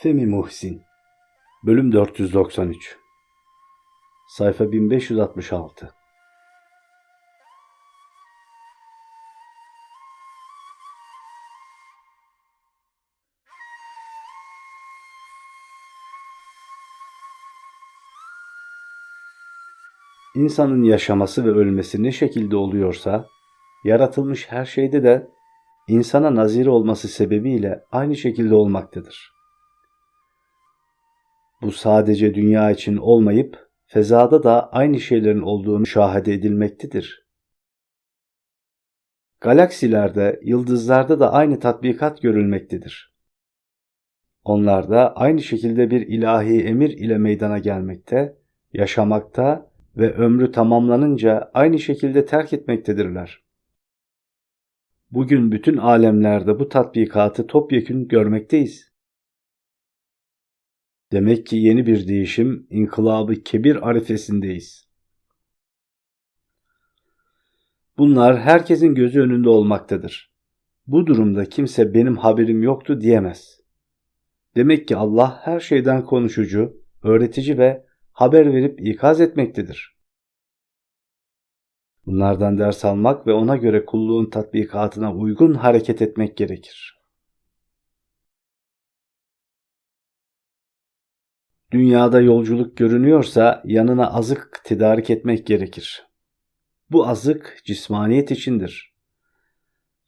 Femi Muhsin. Bölüm 493 Sayfa 1566 İnsanın yaşaması ve ölmesi ne şekilde oluyorsa, yaratılmış her şeyde de insana nazir olması sebebiyle aynı şekilde olmaktadır. Bu sadece dünya için olmayıp fezada da aynı şeylerin olduğunu şahede edilmektedir. Galaksilerde, yıldızlarda da aynı tatbikat görülmektedir. Onlar da aynı şekilde bir ilahi emir ile meydana gelmekte, yaşamakta ve ömrü tamamlanınca aynı şekilde terk etmektedirler. Bugün bütün alemlerde bu tatbikatı topyekün görmekteyiz. Demek ki yeni bir değişim, inkılabı kebir arifesindeyiz. Bunlar herkesin gözü önünde olmaktadır. Bu durumda kimse benim haberim yoktu diyemez. Demek ki Allah her şeyden konuşucu, öğretici ve haber verip ikaz etmektedir. Bunlardan ders almak ve ona göre kulluğun tatbikatına uygun hareket etmek gerekir. Dünyada yolculuk görünüyorsa yanına azık tedarik etmek gerekir. Bu azık cismaniyet içindir.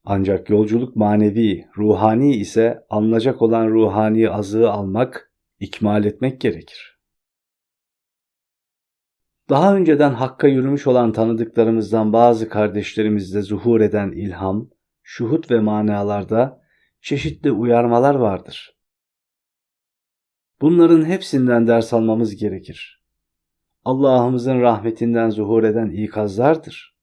Ancak yolculuk manevi, ruhani ise alınacak olan ruhani azığı almak, ikmal etmek gerekir. Daha önceden Hakk'a yürümüş olan tanıdıklarımızdan bazı kardeşlerimizde zuhur eden ilham, şuhut ve manalarda çeşitli uyarmalar vardır. Bunların hepsinden ders almamız gerekir. Allah'ımızın rahmetinden zuhur eden ikazlardır.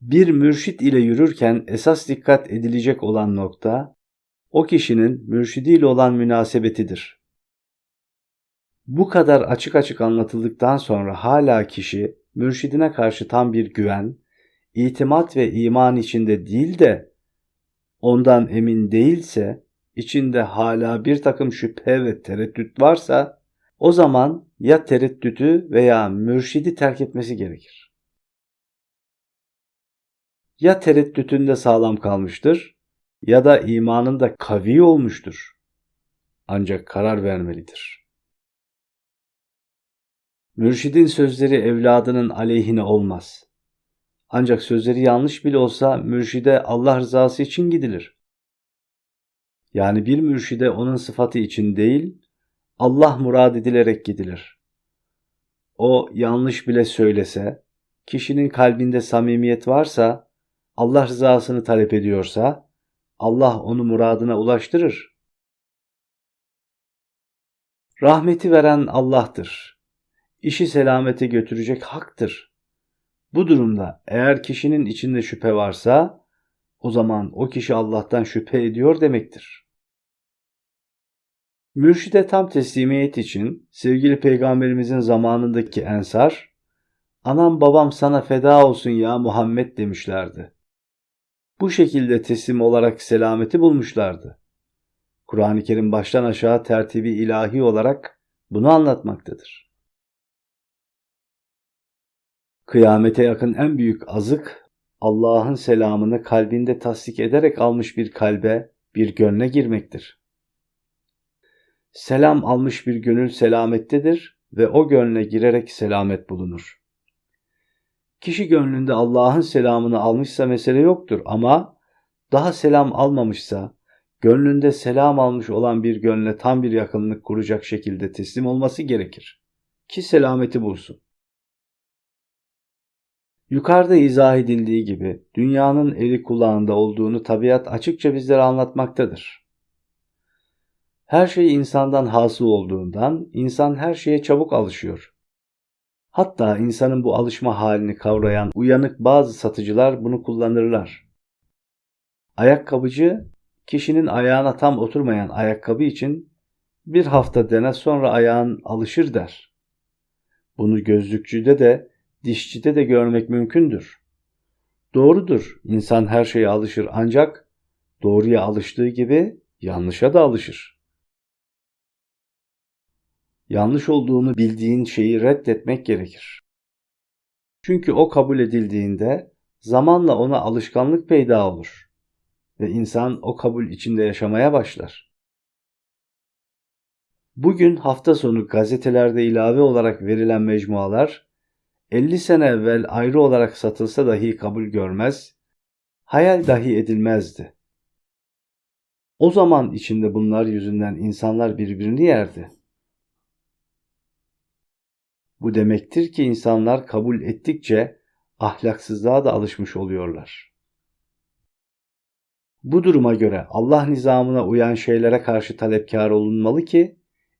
Bir mürşit ile yürürken esas dikkat edilecek olan nokta, o kişinin mürşidiyle olan münasebetidir. Bu kadar açık açık anlatıldıktan sonra hala kişi mürşidine karşı tam bir güven, itimat ve iman içinde değil de ondan emin değilse, içinde hala bir takım şüphe ve tereddüt varsa o zaman ya tereddütü veya mürşidi terk etmesi gerekir. Ya tereddütünde sağlam kalmıştır ya da imanında kavi olmuştur. Ancak karar vermelidir. Mürşidin sözleri evladının aleyhine olmaz. Ancak sözleri yanlış bile olsa mürşide Allah rızası için gidilir. Yani bir mürşide onun sıfatı için değil, Allah murad edilerek gidilir. O yanlış bile söylese, kişinin kalbinde samimiyet varsa, Allah rızasını talep ediyorsa, Allah onu muradına ulaştırır. Rahmeti veren Allah'tır işi selamete götürecek haktır. Bu durumda eğer kişinin içinde şüphe varsa o zaman o kişi Allah'tan şüphe ediyor demektir. Mürşide tam teslimiyet için sevgili peygamberimizin zamanındaki ensar, anam babam sana feda olsun ya Muhammed demişlerdi. Bu şekilde teslim olarak selameti bulmuşlardı. Kur'an-ı Kerim baştan aşağı tertibi ilahi olarak bunu anlatmaktadır. Kıyamete yakın en büyük azık Allah'ın selamını kalbinde tasdik ederek almış bir kalbe, bir gönle girmektir. Selam almış bir gönül selamettedir ve o gönle girerek selamet bulunur. Kişi gönlünde Allah'ın selamını almışsa mesele yoktur ama daha selam almamışsa, gönlünde selam almış olan bir gönle tam bir yakınlık kuracak şekilde teslim olması gerekir. Ki selameti bulsun. Yukarıda izah edildiği gibi dünyanın eli kulağında olduğunu tabiat açıkça bizlere anlatmaktadır. Her şey insandan hasıl olduğundan insan her şeye çabuk alışıyor. Hatta insanın bu alışma halini kavrayan uyanık bazı satıcılar bunu kullanırlar. Ayakkabıcı kişinin ayağına tam oturmayan ayakkabı için bir hafta dene sonra ayağın alışır der. Bunu gözlükçüde de dişçide de görmek mümkündür. Doğrudur, insan her şeye alışır ancak doğruya alıştığı gibi yanlışa da alışır. Yanlış olduğunu bildiğin şeyi reddetmek gerekir. Çünkü o kabul edildiğinde zamanla ona alışkanlık peyda olur ve insan o kabul içinde yaşamaya başlar. Bugün hafta sonu gazetelerde ilave olarak verilen mecmualar 50 sene evvel ayrı olarak satılsa dahi kabul görmez, hayal dahi edilmezdi. O zaman içinde bunlar yüzünden insanlar birbirini yerdi. Bu demektir ki insanlar kabul ettikçe ahlaksızlığa da alışmış oluyorlar. Bu duruma göre Allah nizamına uyan şeylere karşı talepkar olunmalı ki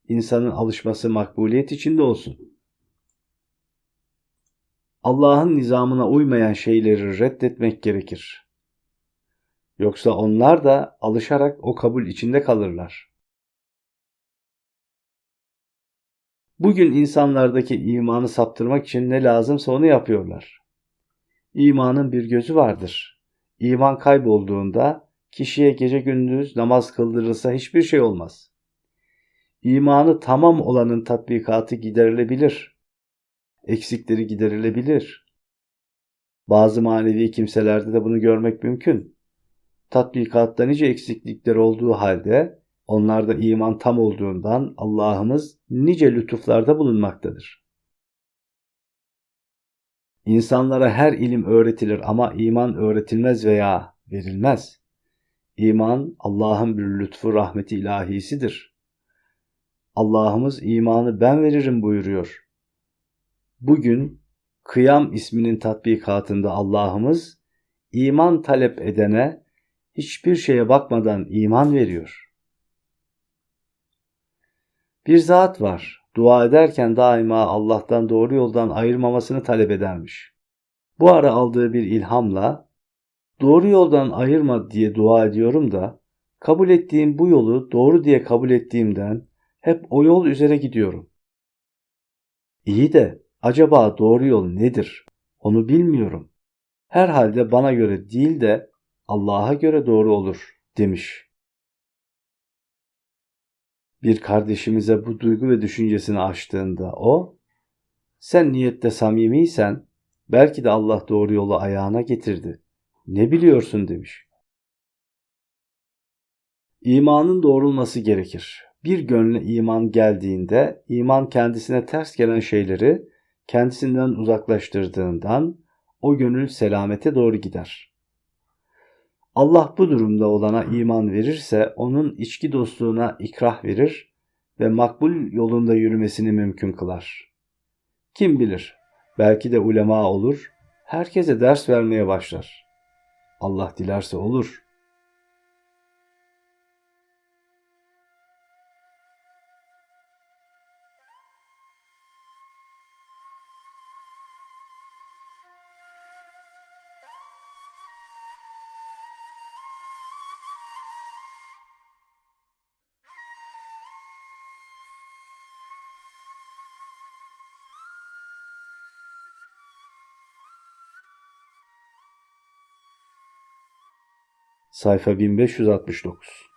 insanın alışması makbuliyet içinde olsun. Allah'ın nizamına uymayan şeyleri reddetmek gerekir. Yoksa onlar da alışarak o kabul içinde kalırlar. Bugün insanlardaki imanı saptırmak için ne lazımsa onu yapıyorlar. İmanın bir gözü vardır. İman kaybolduğunda kişiye gece gündüz namaz kıldırılsa hiçbir şey olmaz. İmanı tamam olanın tatbikatı giderilebilir. Eksikleri giderilebilir. Bazı manevi kimselerde de bunu görmek mümkün. Tatbikatta nice eksiklikler olduğu halde onlarda iman tam olduğundan Allah'ımız nice lütuflarda bulunmaktadır. İnsanlara her ilim öğretilir ama iman öğretilmez veya verilmez. İman Allah'ın bir lütfu rahmeti ilahisidir. Allah'ımız imanı ben veririm buyuruyor. Bugün Kıyam isminin tatbikatında Allah'ımız iman talep edene hiçbir şeye bakmadan iman veriyor. Bir zat var. Dua ederken daima Allah'tan doğru yoldan ayırmamasını talep edermiş. Bu ara aldığı bir ilhamla doğru yoldan ayırma diye dua ediyorum da kabul ettiğim bu yolu doğru diye kabul ettiğimden hep o yol üzere gidiyorum. İyi de acaba doğru yol nedir? Onu bilmiyorum. Herhalde bana göre değil de Allah'a göre doğru olur demiş. Bir kardeşimize bu duygu ve düşüncesini açtığında o, sen niyette samimiysen belki de Allah doğru yolu ayağına getirdi. Ne biliyorsun demiş. İmanın doğrulması gerekir. Bir gönle iman geldiğinde iman kendisine ters gelen şeyleri kendisinden uzaklaştırdığından o gönül selamete doğru gider. Allah bu durumda olana iman verirse onun içki dostluğuna ikrah verir ve makbul yolunda yürümesini mümkün kılar. Kim bilir belki de ulema olur, herkese ders vermeye başlar. Allah dilerse olur.'' Sayfa 1569